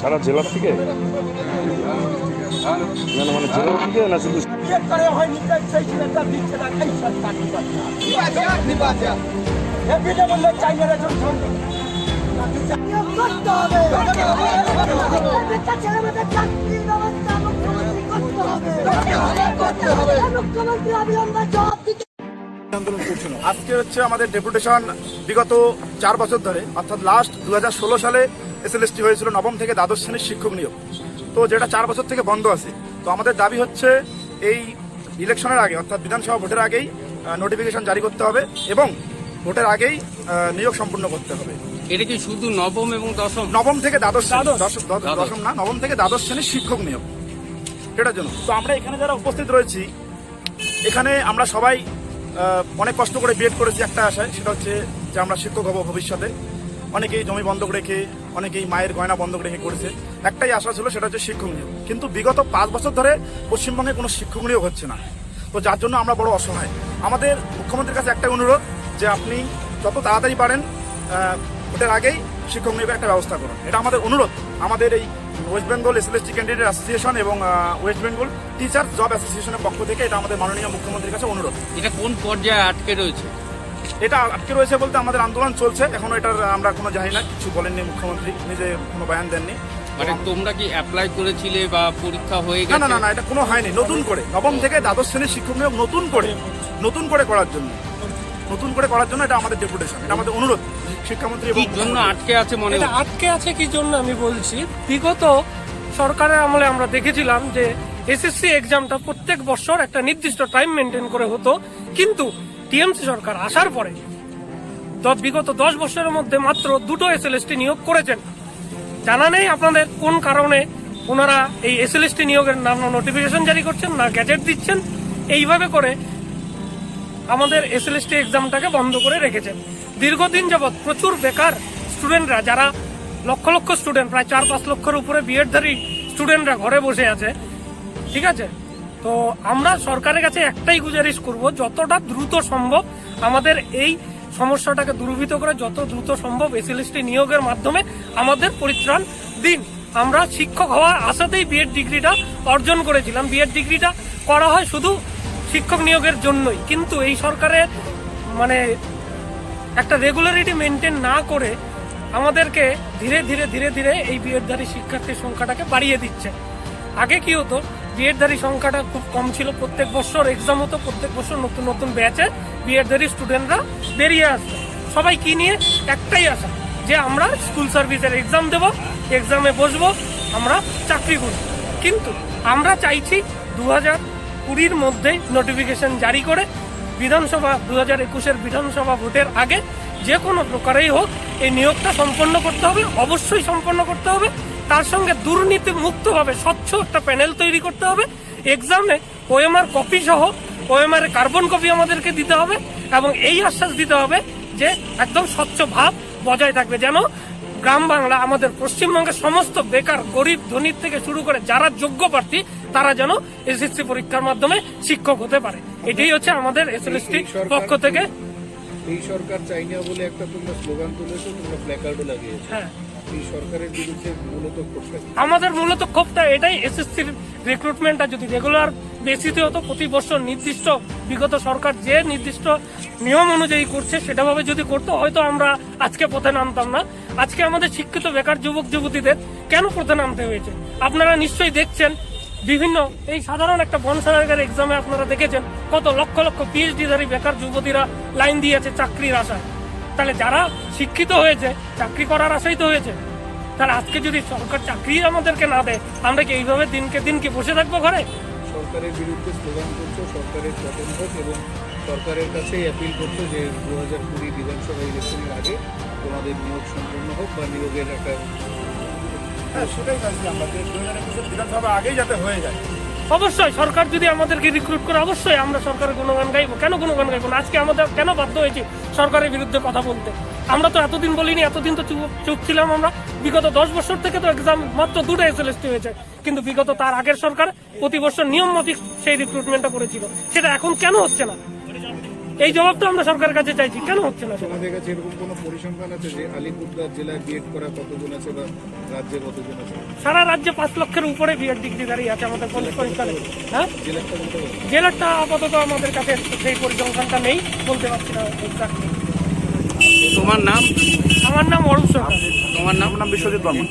সারা জেলার থেকে? মানে জেলার থেকে না শুধু করতে হবে মুখ্যমন্ত্রী অবিলম্বে জবাব দিতে আজকে হচ্ছে আমাদের ডেপুটেশন বিগত চার বছর ধরে অর্থাৎ লাস্ট দু হাজার ষোলো সালে এসএলএসটি হয়েছিল নবম থেকে দ্বাদশ শ্রেণির শিক্ষক নিয়োগ। তো যেটা চার বছর থেকে বন্ধ আছে তো আমাদের দাবি হচ্ছে এই ইলেকশনের আগে অর্থাৎ বিধানসভা ভোটের আগেই নোটিফিকেশন জারি করতে হবে এবং ভোটের আগেই নিয়োগ সম্পূর্ণ করতে হবে। এটা কি শুধু নবম এবং দশম? নবম থেকে দ্বাদশ। দশম না নবম থেকে দ্বাদশ শ্রেণির শিক্ষক নিয়োগ। সেটার জন্য। তো আমরা এখানে যারা উপস্থিত রয়েছি, এখানে আমরা সবাই অনেক কষ্ট করে বিএড করেছি একটা আশায়, সেটা হচ্ছে যে আমরা শিক্ষক হব ভবিষ্যতে। অনেকেই জমি বন্ধক রেখে, অনেকেই মায়ের গয়না বন্ধক রেখে করেছে। একটাই আশা ছিল, সেটা হচ্ছে শিক্ষক নিয়োগ কিন্তু বিগত পাঁচ বছর ধরে পশ্চিমবঙ্গে কোনো শিক্ষক নিয়োগ হচ্ছে না। তো যার জন্য আমরা বড় অসহায়। আমাদের মুখ্যমন্ত্রীর কাছে একটাই অনুরোধ যে আপনি যত তাড়াতাড়ি পারেন ভোটের আগেই শিক্ষক নিয়োগের একটা ব্যবস্থা করুন। এটা আমাদের অনুরোধ। আমাদের এই West Bengal SLST candidate association এবং ওয়েস্ট বেঙ্গল টিচার জব অ্যাসোসিয়েশনের পক্ষ থেকে এটা আমাদের মাননীয় মুখ্যমন্ত্রীর কাছে অনুরোধ। এটা কোন পর্যায়ে আটকে রয়েছে? এটা আটকে রয়েছে বলতে আমাদের আন্দোলন চলছে এখনও এটার আমরা কোনো জানি না কিছু বলেননি মুখ্যমন্ত্রী নিজে কোনো বয়ান দেননি। মানে তোমরা কি অ্যাপ্লাই করেছিলে বা পরীক্ষা হয়ে গেছে না না না এটা কোনো হয়নি নতুন করে নবম থেকে দ্বাদশ শ্রেণির শিক্ষক নিয়োগ নতুন করে নতুন করে করার জন্য। নতুন করে করার জন্য এটা আমাদের ডেপুটেশন এটা আমাদের অনুরোধ শিক্ষামন্ত্রী এবং জন্য আটকে আছে মনে এটা আটকে আছে কি জন্য আমি বলছি? বিগত সরকারের আমলে আমরা দেখেছিলাম যে এসএসসি এক্সামটা প্রত্যেক বছর একটা নির্দিষ্ট টাইম মেনটেন করে হতো কিন্তু টিএমসি সরকার আসার পরে বিগত দশ বছরের মধ্যে মাত্র দুটো এসএলএসটি নিয়োগ করেছেন। জানা নেই আপনাদের কোন কারণে ওনারা এই এসএলএসটি নিয়োগের নাম নোটিফিকেশন জারি করছেন না গ্যাজেট দিচ্ছেন। এইভাবে করে আমাদের এসএলএসটি এক্সামটাকে বন্ধ করে রেখেছেন। দীর্ঘদিন যাবৎ প্রচুর বেকার স্টুডেন্টরা যারা লক্ষ লক্ষ স্টুডেন্ট প্রায় চার পাঁচ লক্ষের উপরে বিএডধারী স্টুডেন্টরা ঘরে বসে আছে, ঠিক আছে? তো আমরা সরকারের কাছে একটাই গুজারিশ করব, যতটা দ্রুত সম্ভব আমাদের এই সমস্যাটাকে দূরীভূত করে, যত দ্রুত সম্ভব এসএলএসটি নিয়োগের মাধ্যমে আমাদের পরিত্রাণ দিন। আমরা শিক্ষক হওয়ার আশাতেই বিএড ডিগ্রিটা অর্জন করেছিলাম। বিএড ডিগ্রিটা করা হয় শুধু শিক্ষক নিয়োগের জন্যই। কিন্তু এই সরকারের মানে একটা রেগুলারিটি মেনটেন না করে আমাদেরকে ধীরে ধীরে ধীরে ধীরে এই বিএডধারী শিক্ষার্থীর সংখ্যাটাকে বাড়িয়ে দিচ্ছে। আগে কি হতো বিএডধারী সংখ্যাটা খুব কম ছিল। প্রত্যেক বছর এক্সাম হতো, প্রত্যেক বছর নতুন নতুন ব্যাচে বিএডধারী স্টুডেন্টরা বেরিয়ে আসতো। সবাই কি নিয়ে? একটাই আশা, যে আমরা স্কুল সার্ভিসের এক্সাম দেব এক্সামে বসবো, আমরা চাকরি করব। কিন্তু আমরা চাইছি দু হাজার কুড়ির মধ্যে নোটিফিকেশন জারি করে বিধানসভা দু হাজার একুশের বিধানসভা ভোটের আগে যে কোনো প্রকারেই হোক এই নিয়োগটা সম্পন্ন করতে হবে, অবশ্যই সম্পন্ন করতে হবে। তার সঙ্গে দুর্নীতি মুক্তভাবে স্বচ্ছ একটা প্যানেল তৈরি করতে হবে। এক্সামে ওএমআর কপি সহ ওএমআর কার্বন কপি আমাদেরকে দিতে হবে এবং এই আশ্বাস দিতে হবে যে একদম স্বচ্ছ ভাব বজায় থাকবে। যেন গ্রাম বাংলা, আমাদের পশ্চিমবঙ্গের সমস্ত বেকার, গরিব, ধনীর থেকে শুরু করে যারা যোগ্য প্রার্থী তারা যেন এসএসসি পরীক্ষার মাধ্যমে শিক্ষক হতে পারে। এটাই হচ্ছে আমাদের এসএলএসটি পক্ষ থেকে। এই সরকার চাই না বলে একটা তোমরা স্লোগান তুলেছো তোমরা প্ল্যাকার্ডও লাগিয়েছো। হ্যাঁ। সরকারের বিরুদ্ধে মূলত? আমাদের মূলত ক্ষোভটা এটাই এসএসসির রিক্রুটমেন্টটা যদি রেগুলার বেসিসে হতো প্রতি বছর নির্দিষ্ট বিগত সরকার যে নির্দিষ্ট নিয়ম অনুযায়ী করছে সেটাভাবে যদি করতো হয়তো আমরা আজকে পথে নামতাম না। আজকে আমাদের শিক্ষিত বেকার যুবক যুবতীদের কেন পথে নামতে হয়েছে? আপনারা নিশ্চয়ই দেখছেন বিভিন্ন, এই সাধারণ একটা বনসারের এক্সামে আপনারা দেখেছেন, কত লক্ষ লক্ষ পিএইচডি ধারী বেকার যুবতীরা লাইন দিয়েছে চাকরির আশায়। তাহলে যারা শিক্ষিত হয়েছে, চাকরি করার আশাই তো হয়েছে, তাহলে আজকে যদি সরকার চাকরি আমাদেরকে না দেয়, আমরা কি এইভাবে দিনকে দিন কি বসে থাকব ঘরে? সরকারের বিরুদ্ধে স্লোগান করছ, সরকারের পতন এবং সরকারের কাছেই অ্যাপিল করছ যে দু হাজার কুড়ি বিধানসভা ইলেকশনের আগে তোমাদের নিয়োগ সম্পূর্ণ হোক বা নিয়োগের একটা হয়ে অবশ্যই, সরকার যদি আমাদেরকে রিক্রুট করে, অবশ্যই আমরা সরকারের গুণগান গাইবো। কেন গুণগান গাইবো না? আজকে আমাদের কেন বাধ্য হয়েছি সরকারের বিরুদ্ধে কথা বলতে? আমরা তো এতদিন বলিনি, এতদিন তো চুপ চুপ ছিলাম আমরা। বিগত দশ বছর থেকে তো এক্সাম মাত্র দুটো এসএলএসটি হয়েছে। কিন্তু বিগত তার আগের সরকার প্রতি বছর নিয়ম মাফিক সেই রিক্রুটমেন্টটা করেছিল। সেটা এখন কেন হচ্ছে না? এই জবাবটা আমরা সরকারের কাছে চাইছি। কেন হচ্ছে না তোমাদের কাছে এরকম কোনো পরিসংখ্যান আছে যে আলিপুরদার জেলায় বিএড করা কতজন আছে বা রাজ্যে কতজন আছে? সারা রাজ্যে পাঁচ লক্ষের উপরে বিএড ডিগ্রিধারী আছে আমাদের পরিষ্কার হ্যাঁ? জেলাটা আপাতত আমাদের কাছে সেই পরিসংখ্যানটা নেই বলতে পারছি না তোমার নাম? আমার নাম অরূপ সরকার। তোমার নাম? নাম বিশ্বজিৎ বর্মন।